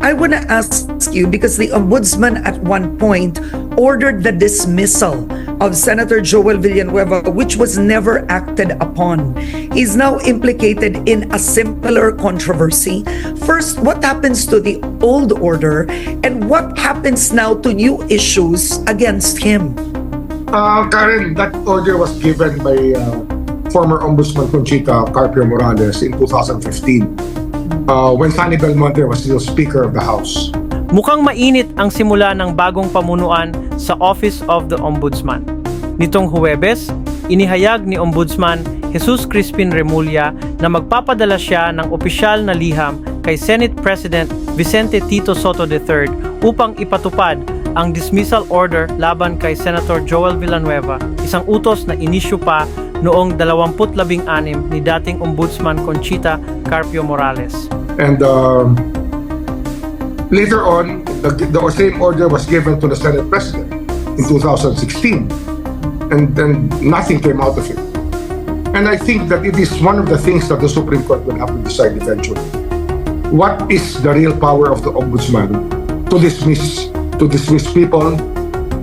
I want to ask you because the ombudsman at one point ordered the dismissal of Senator Joel Villanueva, which was never acted upon. He's now implicated in a simpler controversy. First, what happens to the old order and what happens now to new issues against him? Uh, Karen, that order was given by uh, former Ombudsman Conchita Carpio Morales in 2015 uh, when Fanny Belmonte was still Speaker of the House. Mukhang mainit ang simula ng bagong pamunuan sa Office of the Ombudsman. Nitong Huwebes, inihayag ni Ombudsman Jesus Crispin Remulla na magpapadala siya ng opisyal na liham kay Senate President Vicente Tito Soto III upang ipatupad ang dismissal order laban kay Senator Joel Villanueva, isang utos na inisyu pa noong 2016 ni dating Ombudsman Conchita Carpio Morales. And um, later on, the, the same order was given to the Senate President in 2016. And then nothing came out of it. And I think that it is one of the things that the Supreme Court will have to decide eventually. What is the real power of the Ombudsman to dismiss to dismiss people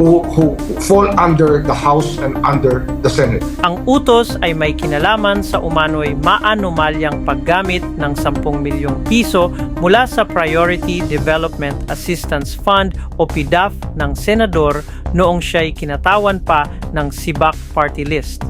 who, who fall under the House and under the Senate? Ang utos ay may kinalaman sa umano'y maanomalyang paggamit ng 10 milyong piso mula sa Priority Development Assistance Fund o PDAF ng senador noong siya'y kinatawan pa ng SIBAC party list.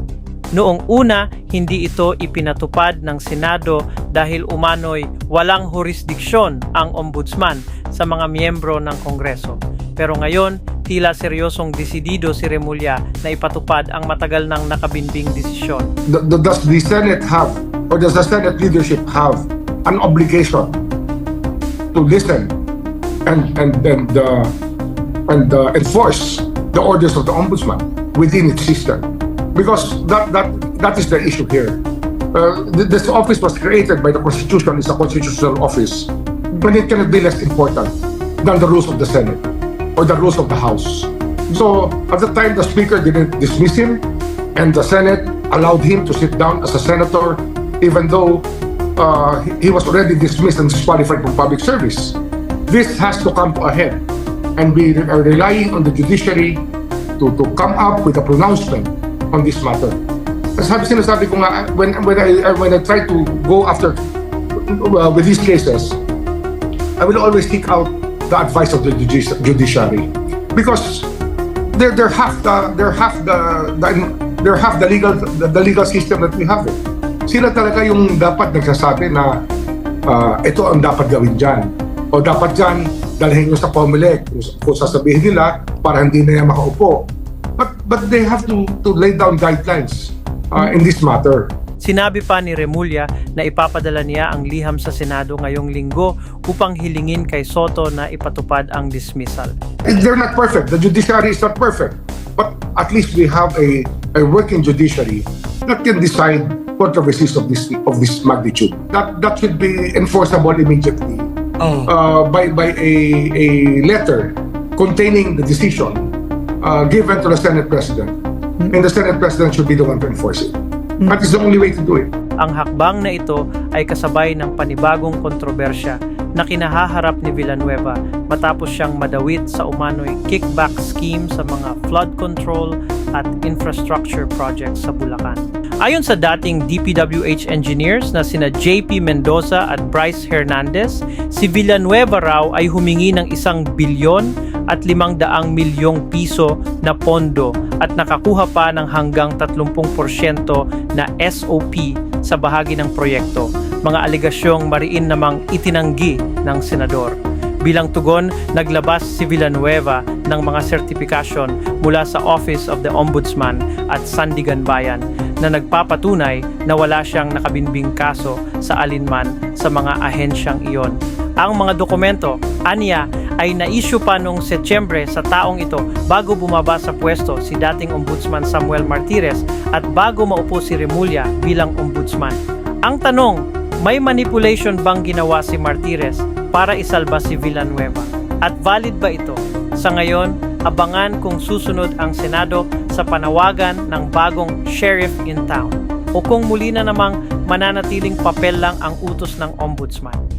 Noong una, hindi ito ipinatupad ng Senado dahil umano'y walang jurisdiksyon ang ombudsman sa mga miyembro ng Kongreso. Pero ngayon, tila seryosong desidido si Remulla na ipatupad ang matagal nang nakabinbing desisyon. the, the, does the Senate have, or does the Senate leadership have an obligation to listen and and and uh, and uh, enforce the orders of the ombudsman within its system? Because that that that is the issue here. Uh, th- this office was created by the Constitution. It's a constitutional office, but it cannot be less important than the rules of the Senate or the rules of the House. So at the time, the Speaker didn't dismiss him, and the Senate allowed him to sit down as a senator, even though uh, he was already dismissed and disqualified from public service. This has to come to a head, and we are relying on the judiciary to, to come up with a pronouncement on this matter. Sabi sinasabi ko nga, when, when, I, when I try to go after uh, with these cases, I will always seek out the advice of the judici- judiciary because they're they're half the they're half the, the they're half the legal the, the legal system that we have. Eh. Sila talaga yung dapat nagsasabi na ah, ito ang dapat gawin diyan o dapat diyan dalhin nyo sa COMELEC kung, kung sasabihin nila para hindi na yan makaupo. But but they have to to lay down guidelines ah, in this matter. Sinabi pa ni Remulla na ipapadala niya ang liham sa Senado ngayong linggo upang hilingin kay Soto na ipatupad ang dismissal. They're not perfect. The judiciary is not perfect. But at least we have a, a working judiciary that can decide controversies of this of this magnitude. That that should be enforceable immediately Oh. uh, by by a, a letter containing the decision uh, given to the Senate President. And the Senate President should be the one to enforce it. That is the only way to do it. Ang hakbang na ito ay kasabay ng panibagong kontrobersya na kinahaharap ni Villanueva matapos siyang madawit sa umano'y kickback scheme sa mga flood control at infrastructure projects sa Bulacan. Ayon sa dating DPWH engineers na sina JP Mendoza at Bryce Hernandez, si Villanueva raw ay humingi ng isang bilyon at limang daang milyong piso na pondo at nakakuha pa ng hanggang 30% na SOP sa bahagi ng proyekto, mga aligasyong mariin namang itinanggi ng senador. Bilang tugon, naglabas si Villanueva ng mga sertifikasyon mula sa Office of the Ombudsman at Sandigan Bayan na nagpapatunay na wala siyang nakabinbing kaso sa alinman sa mga ahensyang iyon. Ang mga dokumento, anya, ay na-issue pa noong Setyembre sa taong ito bago bumaba sa pwesto si dating Ombudsman Samuel Martires at bago maupo si Remulla bilang Ombudsman. Ang tanong, may manipulation bang ginawa si Martires para isalba si Villanueva? At valid ba ito? Sa ngayon, abangan kung susunod ang Senado sa panawagan ng bagong sheriff in town o kung muli na namang mananatiling papel lang ang utos ng ombudsman.